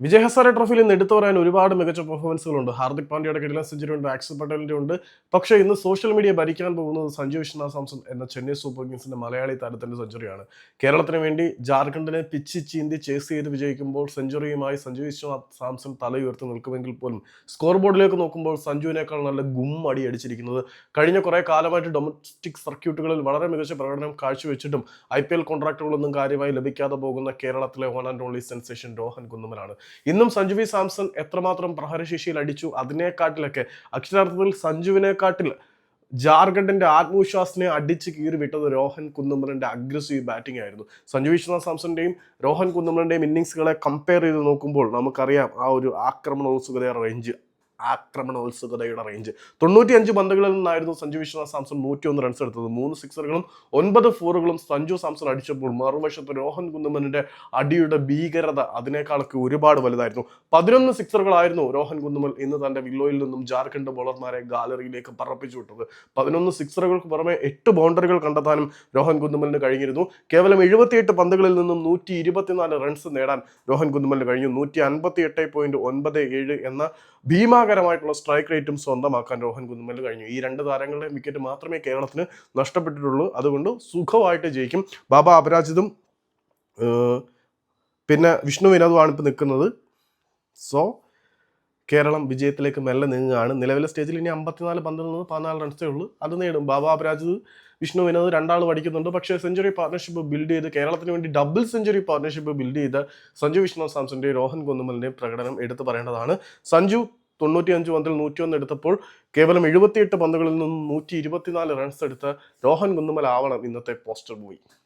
വിജയ് ഹസാരെ ട്രോഫിയിൽ നിന്ന് എടുത്തു പറയാൻ ഒരുപാട് മികച്ച പെർഫോമൻസുകളുണ്ട് ഹാർദിക് പാണ്ഡ്യയുടെ കിടിലൻ സെഞ്ചുറി ഉണ്ട് ആക്സൽ പട്ടേലിന്റെ ഉണ്ട്. പക്ഷേ ഇന്ന് സോഷ്യൽ മീഡിയ ഭരിക്കാൻ പോകുന്നത് സഞ്ജു വിശ്വനാഥ് സാംസൺ എന്ന ചെന്നൈ സൂപ്പർ കിങ്സിന്റെ മലയാളി താരത്തിന്റെ സെഞ്ചുറിയാണ് കേരളത്തിന് വേണ്ടി ജാർഖണ്ഡിനെ പിച്ച് ചീന്തി ചേസ് ചെയ്ത് വിജയിക്കുമ്പോൾ സെഞ്ചുറിയുമായി സഞ്ജു വിശ്വനാഥ് സാംസൺ തല ഉയർത്തി നിൽക്കുമെങ്കിൽ പോലും സ്കോർ ബോർഡിലേക്ക് നോക്കുമ്പോൾ സഞ്ജുവിനേക്കാൾ നല്ല ഗും അടി അടിച്ചിരിക്കുന്നത്. കഴിഞ്ഞ കുറേ കാലമായിട്ട് ഡൊമസ്റ്റിക് സർക്യൂട്ടുകളിൽ വളരെ മികച്ച പ്രകടനം കാഴ്ചവെച്ചിട്ടും ഐ പി എൽ കോൺട്രാക്റ്റുകളൊന്നും കാര്യമായി ലഭിക്കാതെ പോകുന്ന കേരളത്തിലെ one and only sensation Rohan കുന്നുമലാണ് ഇന്നും സഞ്ജു വി സാംസൺ എത്രമാത്രം പ്രഹരശേഷിയിൽ അടിച്ചു അതിനെക്കാട്ടിലൊക്കെ? അക്ഷരാർത്ഥത്തിൽ സഞ്ജുവിനെക്കാട്ടിൽ ജാർഖണ്ഡിന്റെ ആത്മവിശ്വാസത്തിനെ അടിച്ച് കീറി വിട്ടത് രോഹൻ കുന്നുമലിന്റെ അഗ്രസീവ് ബാറ്റിംഗ് ആയിരുന്നു. സഞ്ജു വിശ്വനാഥ് സാംസന്റെയും രോഹൻ കുന്നുമലിന്റെയും ഇന്നിങ്സുകളെ കമ്പയർ ചെയ്ത് നോക്കുമ്പോൾ നമുക്കറിയാം ആ ഒരു ആക്രമണോത്സുകതയുടെ റേഞ്ച് ആക്രമണോത്സുകതയുടെ റേഞ്ച് തൊണ്ണൂറ്റി അഞ്ച് പന്തുകളിൽ നിന്നായിരുന്നു സഞ്ജു വിശ്വനാഥ് സാംസൺ നൂറ്റി ഒന്ന് റൺസ് എടുത്തത്. മൂന്ന് സിക്സറുകളും ഒൻപത് ഫോറുകളും സഞ്ജു സാംസൺ അടിച്ചപ്പോൾ മറുവശത്ത് രോഹൻ കുന്നുമലിന്റെ അടിയുടെ ഭീകരത അതിനേക്കാളൊക്കെ ഒരുപാട് വലുതായിരുന്നു. പതിനൊന്ന് സിക്സറുകളായിരുന്നു രോഹൻ കുന്നുമൽ ഇന്ന് തന്റെ വില്ലോയിൽ നിന്നും ജാർഖണ്ഡ് ബോളർമാരെ ഗാലറിയിലേക്ക് പറപ്പിച്ചു വിട്ടത്. പതിനൊന്ന് സിക്സറുകൾക്ക് പുറമെ എട്ട് ബൗണ്ടറികൾ കണ്ടെത്താനും രോഹൻ കുന്നുമലിന് കഴിഞ്ഞിരുന്നു. കേവലം എഴുപത്തിയെട്ട് പന്തുകളിൽ നിന്നും നൂറ്റി ഇരുപത്തിനാല് റൺസ് നേടാൻ രോഹൻ കുന്നുമലിന് കഴിഞ്ഞു. നൂറ്റി അൻപത്തി എട്ട് പോയിന്റ് ഒൻപത് ഏഴ് എന്ന ഭീമാകരമായിട്ടുള്ള സ്ട്രൈക്ക് റേറ്റും സ്വന്തമാക്കാൻ രോഹൻ കുന്നുമലിന് കഴിഞ്ഞു. ഈ രണ്ട് താരങ്ങളുടെ വിക്കറ്റ് മാത്രമേ കേരളത്തിന് നഷ്ടപ്പെട്ടിട്ടുള്ളൂ. അതുകൊണ്ട് സുഖമായിട്ട് ജയിക്കും. ബാബ അപരാജിതും പിന്നെ വിഷ്ണു വിനോദുമാണ് ഇപ്പോൾ നിൽക്കുന്നത്. സോ കേരളം വിജയത്തിലേക്ക് മെല്ലെ നീങ്ങുകയാണ്. നിലവിലെ സ്റ്റേജിൽ ഇനി അമ്പത്തിനാല് പന്തിൽ നിന്ന് പതിനാല് റൺസേ ഉള്ളൂ. അത് നേടും. ബാബ അപരാജിത് വിഷ്ണു വിനോദ് രണ്ടാൾ പഠിക്കുന്നുണ്ട്. പക്ഷേ സെഞ്ചുറി പാർട്ണർഷിപ്പ് ബിൽഡ് ചെയ്ത് കേരളത്തിന് വേണ്ടി ഡബിൾ സെഞ്ചുറി പാർട്ണർഷിപ്പ് ബിൽഡ് ചെയ്ത സഞ്ജു വിഷ്ണു സാംസന്റെയും രോഹൻ കുന്നുമലിന്റെയും പ്രകടനം എടുത്തു പറയേണ്ടതാണ്. സഞ്ജു തൊണ്ണൂറ്റിയഞ്ച് പന്തിൽ നൂറ്റിയൊന്ന് എടുത്തപ്പോൾ കേവലം എഴുപത്തിയെട്ട് പന്തുകളിൽ നിന്നും നൂറ്റി ഇരുപത്തിനാല് റൺസ് എടുത്ത രോഹൻ കുന്നുമൽ ആവണം ഇന്നത്തെ പോസ്റ്റർ മൂവി